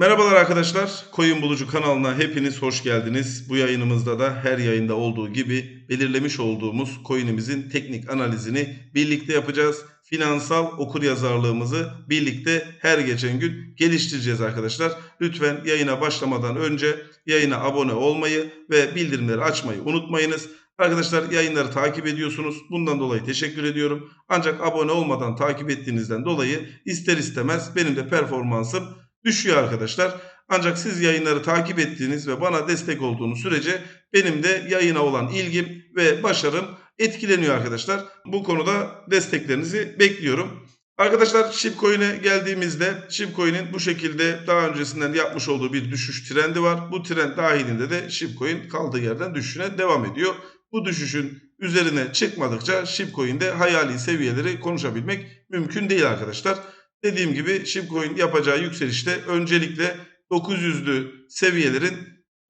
Merhabalar arkadaşlar. Koyun Bulucu kanalına hepiniz hoş geldiniz. Bu yayınımızda da her yayında olduğu gibi belirlemiş olduğumuz coin'imizin teknik analizini birlikte yapacağız. Finansal okur yazarlığımızı birlikte her geçen gün geliştireceğiz arkadaşlar. Lütfen yayına başlamadan önce yayına abone olmayı ve bildirimleri açmayı unutmayınız. Arkadaşlar yayınları takip ediyorsunuz. Bundan dolayı teşekkür ediyorum. Ancak abone olmadan takip ettiğinizden dolayı ister istemez benim de performansım düşüyor arkadaşlar. Ancak siz yayınları takip ettiğiniz ve bana destek olduğunuz sürece benim de yayına olan ilgim ve başarım etkileniyor arkadaşlar. Bu konuda desteklerinizi bekliyorum. Arkadaşlar Shipcoin'e geldiğimizde Shipcoin'in bu şekilde daha öncesinden yapmış olduğu bir düşüş trendi var. Bu trend dahilinde de Shipcoin kaldığı yerden düşüşüne devam ediyor. Bu düşüşün üzerine çıkmadıkça Shipcoin'de hayali seviyeleri konuşabilmek mümkün değil arkadaşlar. Dediğim gibi Shipcoin yapacağı yükselişte öncelikle 900'lü seviyelerin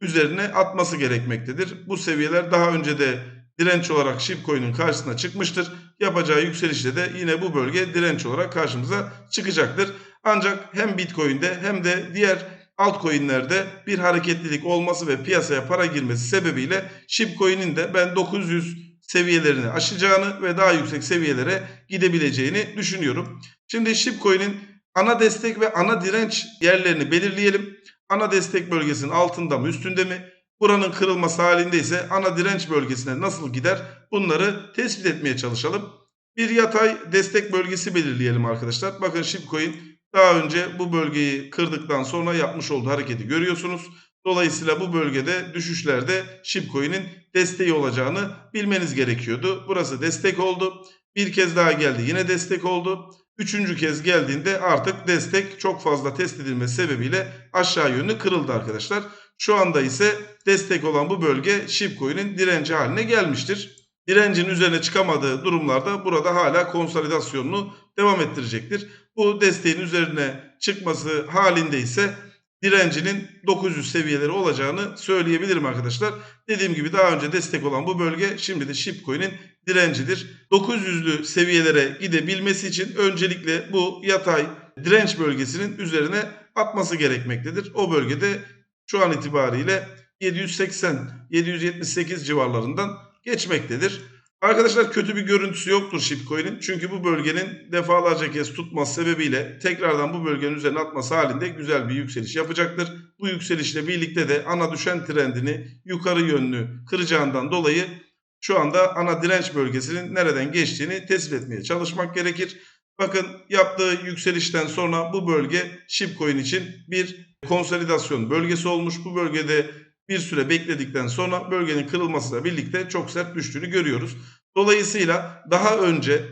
üzerine atması gerekmektedir. Bu seviyeler daha önce de direnç olarak Shipcoin'in karşısına çıkmıştır. Yapacağı yükselişte de yine bu bölge direnç olarak karşımıza çıkacaktır. Ancak hem Bitcoin'de hem de diğer altcoin'lerde bir hareketlilik olması ve piyasaya para girmesi sebebiyle Shipcoin'in de ben 900 seviyelerini aşacağını ve daha yüksek seviyelere gidebileceğini düşünüyorum. Şimdi Shipcoin'in ana destek ve ana direnç yerlerini belirleyelim. Ana destek bölgesinin altında mı üstünde mi? Buranın kırılması halinde ise ana direnç bölgesine nasıl gider? Bunları tespit etmeye çalışalım. Bir yatay destek bölgesi belirleyelim arkadaşlar. Bakın Shipcoin daha önce bu bölgeyi kırdıktan sonra yapmış olduğu hareketi görüyorsunuz. Dolayısıyla bu bölgede düşüşlerde Shipcoin'in desteği olacağını bilmeniz gerekiyordu. Burası destek oldu. Bir kez daha geldi yine destek oldu. Üçüncü kez geldiğinde artık destek çok fazla test edilmesi sebebiyle aşağı yönlü kırıldı arkadaşlar. Şu anda ise destek olan bu bölge Shipcoin'in direnci haline gelmiştir. Direncin üzerine çıkamadığı durumlarda burada hala konsolidasyonunu devam ettirecektir. Bu desteğin üzerine çıkması halinde ise direncinin 900 seviyeleri olacağını söyleyebilirim arkadaşlar. Dediğim gibi daha önce destek olan bu bölge şimdi de Shipcoin'in direncidir. 900'lü seviyelere gidebilmesi için öncelikle bu yatay direnç bölgesinin üzerine atması gerekmektedir. O bölgede şu an itibariyle 780-778 civarlarından geçmektedir. Arkadaşlar kötü bir görüntüsü yoktur Shipcoin'in. Çünkü bu bölgenin defalarca kez tutması sebebiyle tekrardan bu bölgenin üzerine atması halinde güzel bir yükseliş yapacaktır. Bu yükselişle birlikte de ana düşen trendini yukarı yönlü kıracağından dolayı şu anda ana direnç bölgesinin nereden geçtiğini tespit etmeye çalışmak gerekir. Bakın yaptığı yükselişten sonra bu bölge Shipcoin için bir konsolidasyon bölgesi olmuş. Bu bölgede bir süre bekledikten sonra bölgenin kırılmasıyla birlikte çok sert düştüğünü görüyoruz. Dolayısıyla daha önce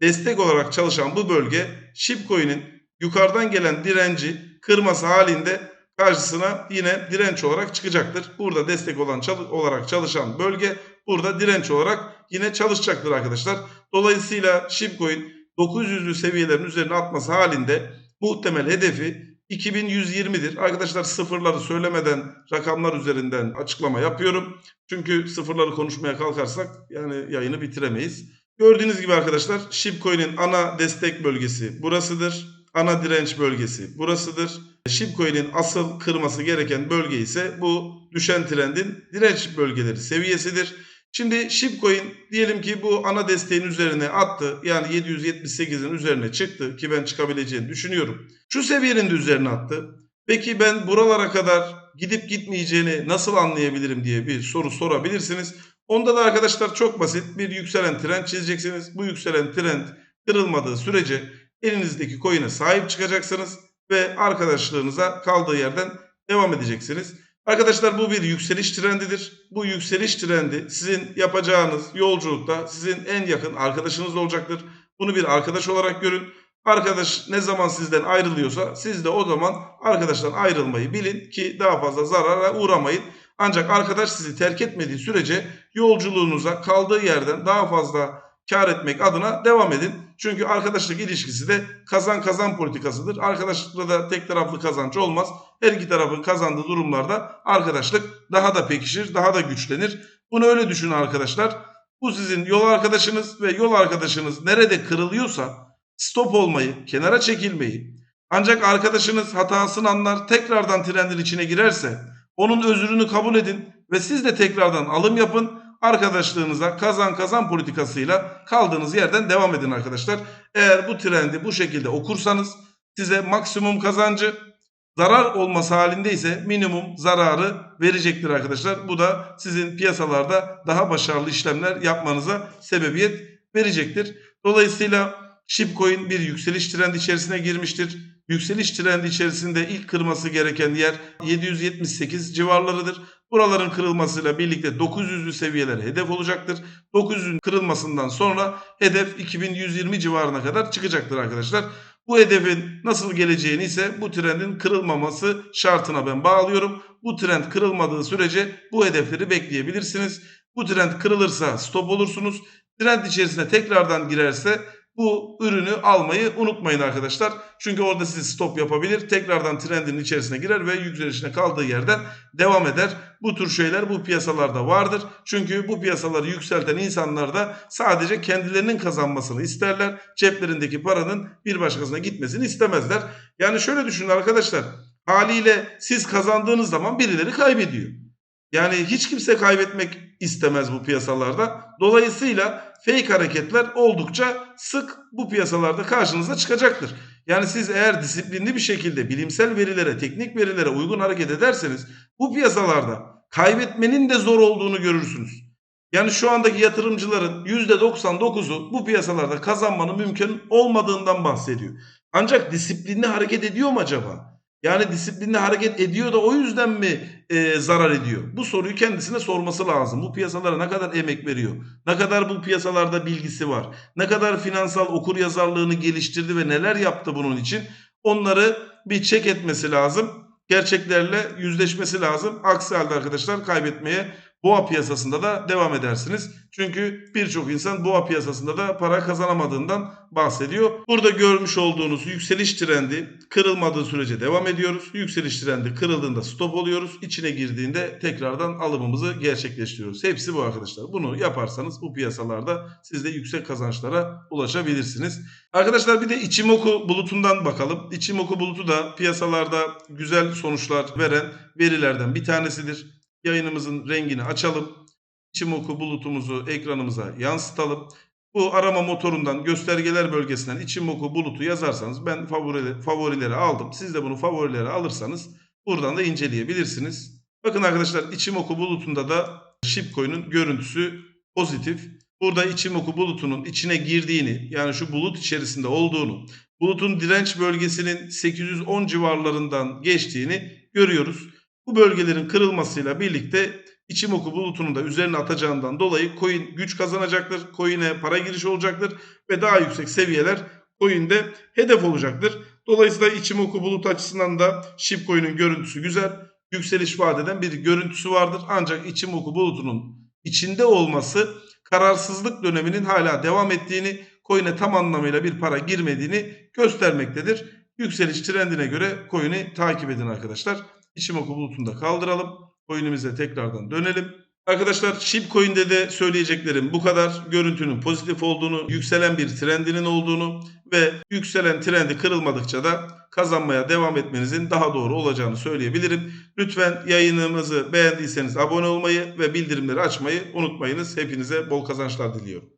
destek olarak çalışan bu bölge Shipcoin'in yukarıdan gelen direnci kırması halinde karşısına yine direnç olarak çıkacaktır. Burada destek olan olarak çalışan bölge burada direnç olarak yine çalışacaktır arkadaşlar. Dolayısıyla Shipcoin 900'lü seviyelerin üzerine atması halinde muhtemel hedefi 2120'dir. Arkadaşlar sıfırları söylemeden rakamlar üzerinden açıklama yapıyorum. Çünkü sıfırları konuşmaya kalkarsak yani yayını bitiremeyiz. Gördüğünüz gibi arkadaşlar Shipcoin'in ana destek bölgesi burasıdır. Ana direnç bölgesi burasıdır. Shipcoin'in asıl kırması gereken bölge ise bu düşen trendin direnç bölgeleri seviyesidir. Şimdi Shipcoin diyelim ki bu ana desteğin üzerine attı. Yani 778'in üzerine çıktı ki ben çıkabileceğini düşünüyorum. Şu seviyenin de üzerine attı. Peki ben buralara kadar gidip gitmeyeceğini nasıl anlayabilirim diye bir soru sorabilirsiniz. Onda da arkadaşlar çok basit bir yükselen trend çizeceksiniz. Bu yükselen trend kırılmadığı sürece elinizdeki coin'e sahip çıkacaksınız ve arkadaşlığınıza kaldığı yerden devam edeceksiniz. Arkadaşlar bu bir yükseliş trendidir. Bu yükseliş trendi sizin yapacağınız yolculukta sizin en yakın arkadaşınız olacaktır. Bunu bir arkadaş olarak görün. Arkadaş ne zaman sizden ayrılıyorsa siz de o zaman arkadaştan ayrılmayı bilin ki daha fazla zarara uğramayın. Ancak arkadaş sizi terk etmediği sürece yolculuğunuza kaldığı yerden daha fazla kar etmek adına devam edin. Çünkü arkadaşlık ilişkisi de kazan kazan politikasıdır. Arkadaşlıkta da tek taraflı kazanç olmaz. Her iki tarafın kazandığı durumlarda arkadaşlık daha da pekişir, daha da güçlenir. Bunu öyle düşünün arkadaşlar. Bu sizin yol arkadaşınız ve yol arkadaşınız nerede kırılıyorsa stop olmayı, kenara çekilmeyi, Ancak arkadaşınız hatasını anlar, tekrardan trendin içine girerse onun özrünü kabul edin ve siz de tekrardan alım yapın. Arkadaşlığınıza kazan kazan politikasıyla kaldığınız yerden devam edin arkadaşlar. Eğer bu trendi bu şekilde okursanız size maksimum kazancı zarar olması halinde ise minimum zararı verecektir arkadaşlar. Bu da sizin piyasalarda daha başarılı işlemler yapmanıza sebebiyet verecektir. Dolayısıyla Shipcoin bir yükseliş trendi içerisine girmiştir. Yükseliş trendi içerisinde ilk kırması gereken yer 778 civarlarıdır. Buraların kırılmasıyla birlikte 900'lü seviyeler hedef olacaktır. 900'ün kırılmasından sonra hedef 2120 civarına kadar çıkacaktır arkadaşlar. Bu hedefin nasıl geleceğini ise bu trendin kırılmaması şartına ben bağlıyorum. Bu trend kırılmadığı sürece bu hedefleri bekleyebilirsiniz. Bu trend kırılırsa stop olursunuz. Trend içerisine tekrardan girerse bu ürünü almayı unutmayın arkadaşlar. Çünkü orada sizi stop yapabilir. Tekrardan trendin içerisine girer ve yükselişine kaldığı yerden devam eder. Bu tür şeyler bu piyasalarda vardır. Çünkü bu piyasaları yükselten insanlar da sadece kendilerinin kazanmasını isterler. Ceplerindeki paranın bir başkasına gitmesini istemezler. Yani şöyle düşünün arkadaşlar. Haliyle siz kazandığınız zaman birileri kaybediyor. Yani hiç kimse kaybetmek istemez bu piyasalarda. Dolayısıyla fake hareketler oldukça sık bu piyasalarda karşınıza çıkacaktır. Yani siz eğer disiplinli bir şekilde bilimsel verilere, teknik verilere uygun hareket ederseniz bu piyasalarda kaybetmenin de zor olduğunu görürsünüz. Yani şu andaki yatırımcıların %99'u bu piyasalarda kazanmanın mümkün olmadığından bahsediyor. Ancak disiplinli hareket ediyor mu acaba? Yani disiplinli hareket ediyor da o yüzden mi e, zarar ediyor? Bu soruyu kendisine sorması lazım. Bu piyasalara ne kadar emek veriyor? Ne kadar bu piyasalarda bilgisi var? Ne kadar finansal okur yazarlığını geliştirdi ve neler yaptı bunun için? Onları bir çek etmesi lazım. Gerçeklerle yüzleşmesi lazım. Aksi halde arkadaşlar kaybetmeye boğa piyasasında da devam edersiniz. Çünkü birçok insan boğa piyasasında da para kazanamadığından bahsediyor. Burada görmüş olduğunuz yükseliş trendi kırılmadığı sürece devam ediyoruz. Yükseliş trendi kırıldığında stop oluyoruz. İçine girdiğinde tekrardan alımımızı gerçekleştiriyoruz. Hepsi bu arkadaşlar. Bunu yaparsanız bu piyasalarda siz de yüksek kazançlara ulaşabilirsiniz. Arkadaşlar bir de Ichimoku bulutundan bakalım. Ichimoku bulutu da piyasalarda güzel sonuçlar veren verilerden bir tanesidir. Yayınımızın rengini açalım. Ichimoku bulutumuzu ekranımıza yansıtalım. Bu arama motorundan göstergeler bölgesinden Ichimoku bulutu yazarsanız ben favori, favorileri aldım. Siz de bunu favorilere alırsanız buradan da inceleyebilirsiniz. Bakın arkadaşlar Ichimoku bulutunda da Shipcoin'in görüntüsü pozitif. Burada Ichimoku bulutunun içine girdiğini yani şu bulut içerisinde olduğunu, bulutun direnç bölgesinin 810 civarlarından geçtiğini görüyoruz. Bu bölgelerin kırılmasıyla birlikte Ichimoku bulutunun da üzerine atacağından dolayı coin güç kazanacaktır. Coin'e para girişi olacaktır ve daha yüksek seviyeler coin'de hedef olacaktır. Dolayısıyla Ichimoku bulut açısından da Shipcoin'in görüntüsü güzel. Yükseliş vadeden bir görüntüsü vardır. Ancak Ichimoku bulutunun içinde olması kararsızlık döneminin hala devam ettiğini, coin'e tam anlamıyla bir para girmediğini göstermektedir. Yükseliş trendine göre coin'i takip edin arkadaşlar. Ichimoku bulutunu da kaldıralım. Coin'imize tekrardan dönelim. Arkadaşlar Shipcoin'de de söyleyeceklerim bu kadar. Görüntünün pozitif olduğunu, yükselen bir trendinin olduğunu ve yükselen trendi kırılmadıkça da kazanmaya devam etmenizin daha doğru olacağını söyleyebilirim. Lütfen yayınımızı beğendiyseniz abone olmayı ve bildirimleri açmayı unutmayınız. Hepinize bol kazançlar diliyorum.